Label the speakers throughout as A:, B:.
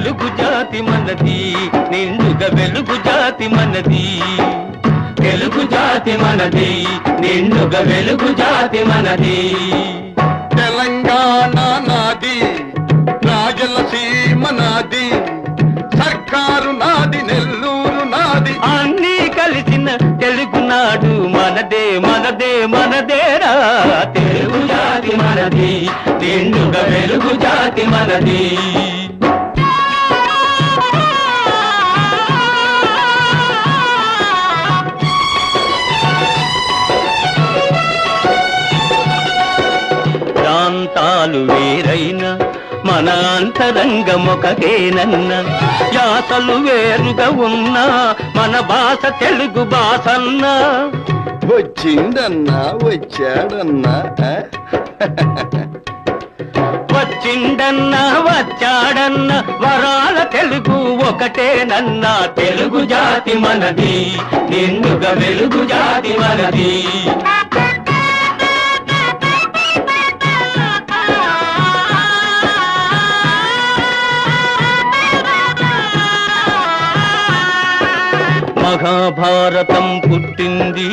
A: వెలుగు జాతి మనది నిండుగా వెలుగు జాతి మనది. తెలుగు జాతి మనది నిండుగా వెలుగు జాతి మనది.
B: తెలంగాణ నాది రాజలసీమ నాది సర్కారు నాది నెల్లూరు నాది.
A: అన్నీ కలిసిన తెలుగునాడు మనదే మనదే మనదేరా తెలుగు జాతి మనది నిండుగా వెలుగు జాతి మనది. ప్రాంతాలు వేరైన మన అంతరంగమొకటేనన్న. యాసలు వేరుగా ఉన్నా మన భాష తెలుగు భాషన్నా.
B: వచ్చిందన్నా వచ్చాడన్నా ఆ?
A: వచ్చిండన్నా వచ్చాడన్న వరాల తెలుగు ఒకటేనన్నా. తెలుగు జాతి మనది నిండుగా వెలుగు జాతి మనది. మహాభారతం పుట్టింది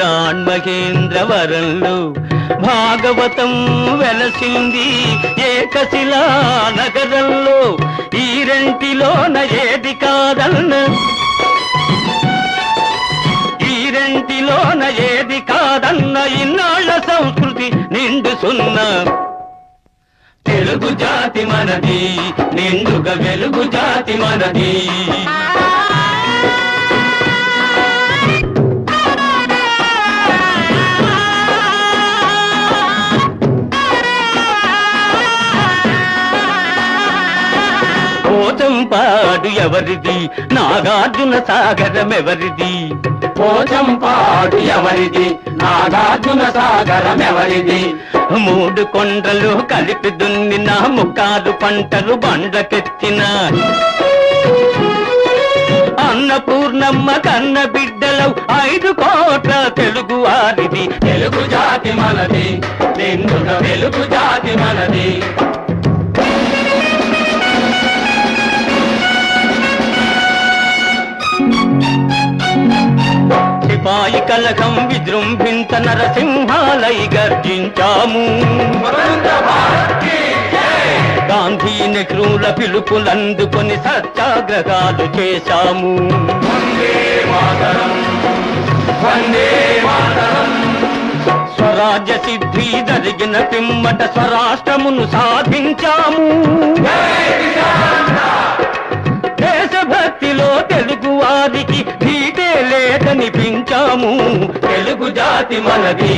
A: రాణ్మహేంద్రవరంలో భాగవతం వెలసింది ఏకశిలా నగరంలో. ఈ రెంటిలోన ఏది కాదన్న? ఈ రెంటిలోన ఏది కాదన్న? ఇన్నాళ్ళ సంస్కృతి నిండు సున్నా. తెలుగు జాతి మనది నిండుగా వెలుగు జాతి మనది. పోచంపాడు ఎవరిది? నాగార్జున సాగరం ఎవరిది? పోచంపాడు ఎవరిది? నాగార్జున సాగరం ఎవరిది? మూడు కొండలు కలిపి దున్నిన ముక్కాలు పంటలు బండ్లకెత్తిన అన్నపూర్ణమ్మ కన్న బిడ్డలవు ఐదు కోట్ల తెలుగు వారిది. తెలుగు జాతి మనది. వెలుగు జాతి మనది. సిపాయి కలకం విజృంభింత నరసింహాలై గర్జించాము. గాంధీ నెహ్రూల పిలుపులందుకొని సత్యాగ్రహాలు చేశాము. స్వరాజ్య సిద్ధి జరిగిన పిమ్మట స్వరాష్ట్రమును సాధించాము. దేశభక్తిలో తెలుగు వారికి లేదనిపించాము తెలుగు జాతి మనది.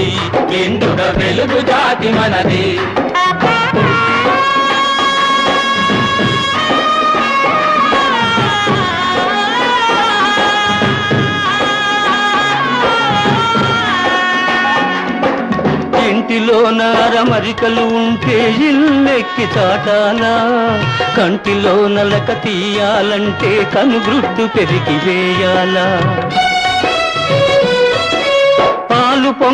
A: ఎందుక తెలుగు జాతి మనది. ఇంటిలో నారమరికలు ఉంటే ఇల్లెక్కి చాటానా? కంటిలో నలక తీయాలంటే కనుగ్రుడ్డు పెరిగి వేయాలా?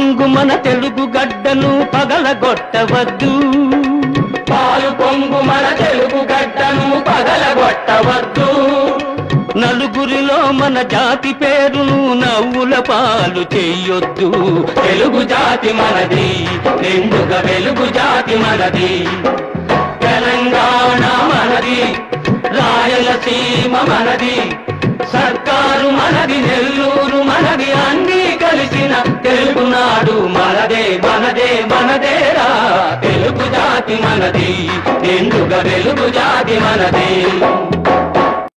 A: పొంగు మన తెలుగు గడ్డను పగలగొట్టవద్దు. పాలు పొంగు మన తెలుగు గడ్డను పగలగొట్టవద్దు. నలుగురిలో మన జాతి పేరును నవ్వుల పాలు చెయ్యొద్దు తెలుగు జాతి మనది నిండుగా వెలుగు జాతి మనది. తెలంగాణ మనది రాయలసీమ మనది సర్కారు మనది నెల్లూరు తెలుగునాడు మనదే మనదే మనదేరా తెలుగు జాతి మనది. నిండుగా వెలుగు జాతి మనదే.